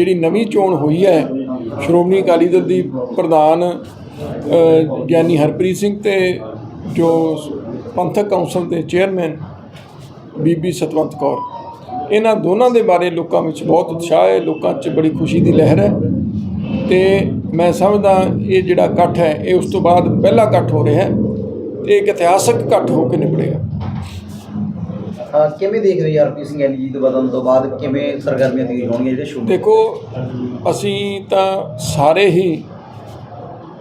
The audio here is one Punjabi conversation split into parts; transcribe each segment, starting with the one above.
ਜਿਹੜੀ ਨਵੀਂ ਚੋਣ ਹੋਈ ਹੈ, ਸ਼੍ਰੋਮਣੀ ਅਕਾਲੀ ਦਲ ਦੀ ਪ੍ਰਧਾਨ ਗਿਆਨੀ ਹਰਪ੍ਰੀਤ ਸਿੰਘ ਤੇ ਜੋ ਪੰਥਕ ਕੌਂਸਲ ਦੇ ਚੇਅਰਮੈਨ ਬੀਬੀ ਸਤਵੰਤ ਕੌਰ। ਇਹਨਾਂ ਦੋਨਾਂ ਦੇ ਬਾਰੇ ਲੋਕਾਂ ਵਿੱਚ ਬਹੁਤ ਉਤਸ਼ਾਹ ਹੈ, ਲੋਕਾਂ 'ਚ ਬੜੀ ਖੁਸ਼ੀ ਦੀ ਲਹਿਰ ਹੈ ਤੇ ਮੈਂ ਸਮਝਦਾ ਇਹ ਜਿਹੜਾ ਇਕੱਠ ਹੈ, ਇਹ ਉਸ ਤੋਂ ਬਾਅਦ ਪਹਿਲਾ ਇਕੱਠ ਹੋ ਰਿਹਾ ਹੈ ਤੇ ਇੱਕ ਇਤਿਹਾਸਕ ਇਕੱਠ ਹੋ ਕੇ ਨਿਬੜੇਗਾ। ਕਿਵੇਂ ਦੇਖ ਰਹੇ ਆਰਪੀ ਸਿੰਘ ਐਲੀ ਦੇ ਬਦਲਣ ਤੋਂ ਬਾਅਦ ਕਿਵੇਂ ਸਰਗਰਮੀਆਂ ਤੇਜ਼ ਹੋਣਗੀਆਂ ਜਿਹੜੇ ਸ਼ੁਰੂ ਦੇਖੋ, ਅਸੀਂ ਤਾਂ ਸਾਰੇ ਹੀ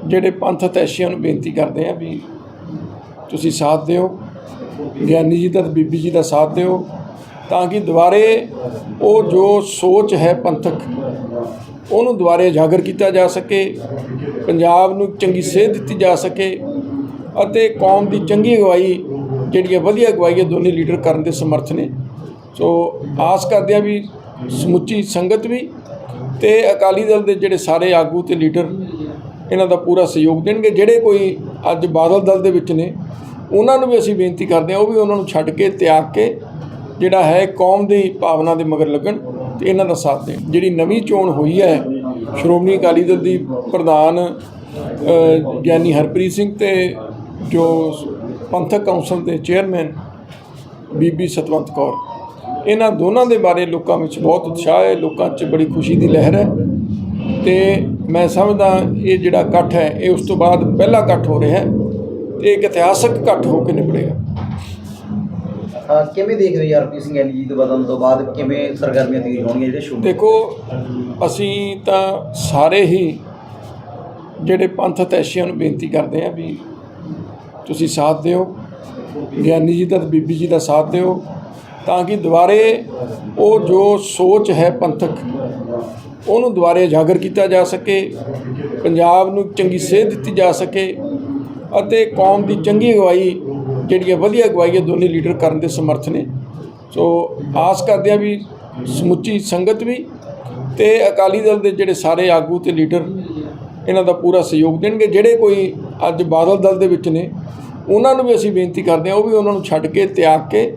ਜਿਹੜੇ ਪੰਥ ਤੈਸ਼ੀਆਂ ਨੂੰ ਬੇਨਤੀ ਕਰਦੇ ਹਾਂ ਵੀ ਤੁਸੀਂ ਸਾਥ ਦਿਓ, ਗਿਆਨੀ ਜੀ ਦਾ ਤੇ ਬੀਬੀ ਜੀ ਦਾ ਸਾਥ ਦਿਓ, ਤਾਂ ਕਿ ਦੁਬਾਰੇ ਉਹ ਜੋ ਸੋਚ ਹੈ ਪੰਥਕ, ਉਹਨੂੰ ਦੁਬਾਰੇ ਉਜਾਗਰ ਕੀਤਾ ਜਾ ਸਕੇ, ਪੰਜਾਬ ਨੂੰ ਚੰਗੀ ਸੇਧ ਦਿੱਤੀ ਜਾ ਸਕੇ ਅਤੇ ਕੌਮ ਦੀ ਚੰਗੀ ਅਗਵਾਈ ਜਿਹੜੀ ਹੈ ਵਧੀਆ ਅਗਵਾਈ ਹੈ ਦੋਨੇ ਲੀਡਰ ਕਰਨ ਦੇ ਸਮਰਥ ਨੇ। ਸੋ ਆਸ ਕਰਦੇ ਹਾਂ ਵੀ ਸਮੁੱਚੀ ਸੰਗਤ ਵੀ ਤੇ ਅਕਾਲੀ ਦਲ ਦੇ ਜਿਹੜੇ ਸਾਰੇ ਆਗੂ ਤੇ ਲੀਡਰ ਇਹਨਾਂ ਦਾ ਪੂਰਾ ਸਹਿਯੋਗ ਦੇਣਗੇ। ਜਿਹੜੇ ਕੋਈ ਅੱਜ ਬਾਦਲ ਦਲ ਦੇ ਵਿੱਚ ਨੇ, ਉਹਨਾਂ ਨੂੰ ਵੀ ਅਸੀਂ ਬੇਨਤੀ ਕਰਦੇ ਹਾਂ, ਉਹ ਵੀ ਉਹਨਾਂ ਨੂੰ ਛੱਡ ਕੇ, ਤਿਆਗ ਕੇ ਜਿਹੜਾ ਹੈ, ਕੌਮ ਦੀ ਭਾਵਨਾ ਦੇ ਮਗਰ ਲੱਗਣ ਤੇ ਇਹਨਾਂ ਦਾ ਸਾਥ ਦੇਣ। ਜਿਹੜੀ ਨਵੀਂ ਚੋਣ ਹੋਈ ਹੈ, ਸ਼੍ਰੋਮਣੀ ਅਕਾਲੀ ਦਲ ਦੀ ਪ੍ਰਧਾਨ ਗਿਆਨੀ ਹਰਪ੍ਰੀਤ ਸਿੰਘ ਤੇ ਜੋ ਪੰਥਕ ਕੌਂਸਲ ਦੇ ਚੇਅਰਮੈਨ ਬੀਬੀ ਸਤਵੰਤ ਕੌਰ। ਇਹਨਾਂ ਦੋਨਾਂ ਦੇ ਬਾਰੇ ਲੋਕਾਂ ਵਿੱਚ ਬਹੁਤ ਉਤਸ਼ਾਹ ਹੈ ਲੋਕਾਂ 'ਚ ਬੜੀ ਖੁਸ਼ੀ ਦੀ ਲਹਿਰ ਹੈ ਤੇ ਮੈਂ ਸਮਝਦਾ ਇਹ ਜਿਹੜਾ ਇਕੱਠ ਹੈ ਇਹ ਉਸ ਤੋਂ ਬਾਅਦ ਪਹਿਲਾ ਇਕੱਠ ਹੋ ਰਿਹਾ ਹੈ ਤੇ ਇੱਕ ਇਤਿਹਾਸਕ ਇਕੱਠ ਹੋ ਕੇ ਨਿਬੜੇਗਾ। ਕਿਵੇਂ ਦੇਖ ਰਹੇ ਆਰਪੀ ਸਿੰਘ ਐਲੀ ਜੀ ਦੇ ਬਦਲਣ ਤੋਂ ਬਾਅਦ? ਕਿਵੇਂ ਸਰਗਰਮੀਆਂ ਤੇਜ਼ ਹੋਣਗੀਆਂ ਜਿਹੜੇ ਸ਼ੁਰੂ? ਦੇਖੋ ਅਸੀਂ ਤਾਂ ਸਾਰੇ ਹੀ ਜਿਹੜੇ ਪੰਥ ਤੈਸ਼ੀਆਂ ਨੂੰ ਬੇਨਤੀ ਕਰਦੇ ਹਾਂ ਵੀ ਤੁਸੀਂ ਸਾਥ ਦਿਓ। ਗਿਆਨੀ ਜੀ ਦਾ ਤੇ ਬੀਬੀ ਜੀ ਦਾ ਸਾਥ ਦਿਓ ਤਾਂ ਕਿ ਦੁਬਾਰੇ ਉਹ ਜੋ ਸੋਚ ਹੈ ਪੰਥਕ, ਉਹਨੂੰ ਦੁਬਾਰੇ ਉਜਾਗਰ ਕੀਤਾ ਜਾ ਸਕੇ, ਪੰਜਾਬ ਨੂੰ ਚੰਗੀ ਸੇਧ ਦਿੱਤੀ ਜਾ ਸਕੇ ਅਤੇ ਕੌਮ ਦੀ ਚੰਗੀ ਅਗਵਾਈ ਜਿਹੜੀ ਹੈ ਵਧੀਆ ਅਗਵਾਈ ਹੈ ਦੋਨੇ ਲੀਡਰ ਕਰਨ ਦੇ ਸਮਰਥ ਨੇ। ਸੋ ਆਸ ਕਰਦੇ ਹਾਂ ਵੀ ਸਮੁੱਚੀ ਸੰਗਤ ਵੀ ਤੇ ਅਕਾਲੀ ਦਲ ਦੇ ਜਿਹੜੇ ਸਾਰੇ ਆਗੂ ਤੇ ਲੀਡਰ ਇਹਨਾਂ ਦਾ ਪੂਰਾ ਸਹਿਯੋਗ ਦੇਣਗੇ। ਜਿਹੜੇ ਕੋਈ ਅੱਜ ਬਾਦਲ ਦਲ ਦੇ ਵਿੱਚ ਨੇ, ਉਹਨਾਂ ਨੂੰ ਵੀ ਅਸੀਂ ਬੇਨਤੀ ਕਰਦੇ ਹਾਂ, ਉਹ ਵੀ ਉਹਨਾਂ ਨੂੰ ਛੱਡ ਕੇ, ਤਿਆਗ ਕੇ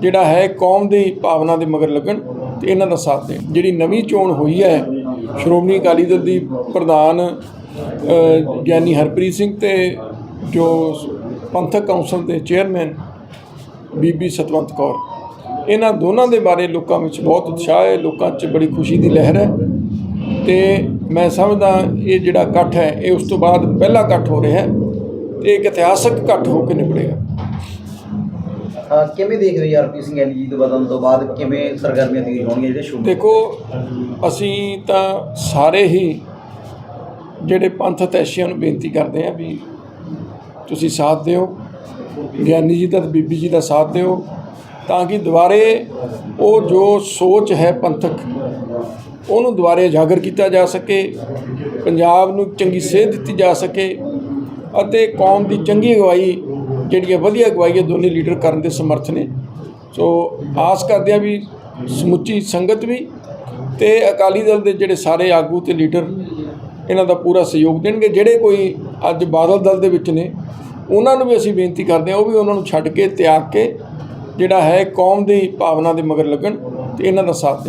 ਜਿਹੜਾ ਹੈ, ਕੌਮ ਦੀ ਭਾਵਨਾ ਦੇ ਮਗਰ ਲੱਗਣ ਤੇ ਇਹਨਾਂ ਦਾ ਸਾਥ ਦੇਣ। ਜਿਹੜੀ ਨਵੀਂ ਚੋਣ ਹੋਈ ਹੈ, ਸ਼੍ਰੋਮਣੀ ਅਕਾਲੀ ਦਲ ਦੀ ਪ੍ਰਧਾਨ ਗਿਆਨੀ ਹਰਪ੍ਰੀਤ ਸਿੰਘ ਤੇ ਜੋ ਪੰਥਕ ਕੌਂਸਲ ਦੇ ਚੇਅਰਮੈਨ ਬੀਬੀ ਸਤਵੰਤ ਕੌਰ। ਇਹਨਾਂ ਦੋਨਾਂ ਦੇ ਬਾਰੇ ਲੋਕਾਂ ਵਿੱਚ ਬਹੁਤ ਉਤਸ਼ਾਹ ਹੈ, ਲੋਕਾਂ 'ਚ ਬੜੀ ਖੁਸ਼ੀ ਦੀ ਲਹਿਰ ਹੈ ਤੇ ਮੈਂ ਸਮਝਦਾ ਇਹ ਜਿਹੜਾ ਇਕੱਠ ਹੈ ਇਹ ਉਸ ਤੋਂ ਬਾਅਦ ਪਹਿਲਾ ਇਕੱਠ ਹੋ ਰਿਹਾ ਹੈ ਤੇ ਇੱਕ ਇਤਿਹਾਸਕ ਇਕੱਠ ਹੋ ਕੇ ਨਿਬੜੇਗਾ। ਕਿਵੇਂ ਦੇਖ ਰਹੇ ਆਰਪੀ ਸਿੰਘ ਐਲੀ ਜੀ ਦੇ ਬਦਲਣ ਤੋਂ ਬਾਅਦ? ਕਿਵੇਂ ਸਰਗਰਮੀਆਂ ਤੇਜ਼ ਹੋਣਗੀਆਂ ਜਿਹੜੇ ਸ਼ੁਰੂ ਦੇਖੋ ਅਸੀਂ ਤਾਂ ਸਾਰੇ ਹੀ ਜਿਹੜੇ ਪੰਥ ਤੈਸ਼ੀਆਂ ਨੂੰ ਬੇਨਤੀ ਕਰਦੇ ਹਾਂ ਵੀ ਤੁਸੀਂ ਸਾਥ ਦਿਓ ਗਿਆਨੀ ਜੀ ਦਾ ਬੀਬੀ ਜੀ ਦਾ ਸਾਥ ਦਿਓ ਤਾਂ ਕਿ ਦੁਬਾਰੇ ਉਹ ਜੋ ਸੋਚ ਹੈ ਪੰਥਕ ਉਹਨੂੰ ਦੁਬਾਰੇ ਉਜਾਗਰ ਕੀਤਾ ਜਾ ਸਕੇ, ਪੰਜਾਬ ਨੂੰ ਚੰਗੀ ਸੇਧ ਦਿੱਤੀ ਜਾ ਸਕੇ ਅਤੇ ਕੌਮ ਦੀ ਚੰਗੀ ਅਗਵਾਈ, ਜਿਹੜੀ ਹੈ ਵਧੀਆ ਅਗਵਾਈ ਹੈ ਦੋਨੇ ਲੀਡਰ ਕਰਨ ਦੇ ਸਮਰਥ ਨੇ। ਸੋ ਆਸ ਕਰਦੇ ਹਾਂ ਵੀ ਸਮੁੱਚੀ ਸੰਗਤ ਵੀ ਤੇ ਅਕਾਲੀ ਦਲ ਦੇ ਜਿਹੜੇ ਸਾਰੇ ਆਗੂ ਤੇ ਲੀਡਰ ਇਹਨਾਂ ਦਾ ਪੂਰਾ ਸਹਿਯੋਗ ਦੇਣਗੇ। ਜਿਹੜੇ ਕੋਈ ਅੱਜ ਬਾਦਲ ਦਲ ਦੇ ਵਿੱਚ ਨੇ, ਉਹਨਾਂ ਨੂੰ ਵੀ ਅਸੀਂ ਬੇਨਤੀ ਕਰਦੇ ਹਾਂ, ਉਹ ਵੀ ਉਹਨਾਂ ਨੂੰ ਛੱਡ ਕੇ, ਤਿਆਗ ਕੇ ਜਿਹੜਾ ਹੈ ਕੌਮ ਦੀ ਭਾਵਨਾ ਦੇ ਮਗਰ ਲੱਗਣ ਤੇ ਇਹਨਾਂ ਦਾ ਸਾਥ ਦੇਣ।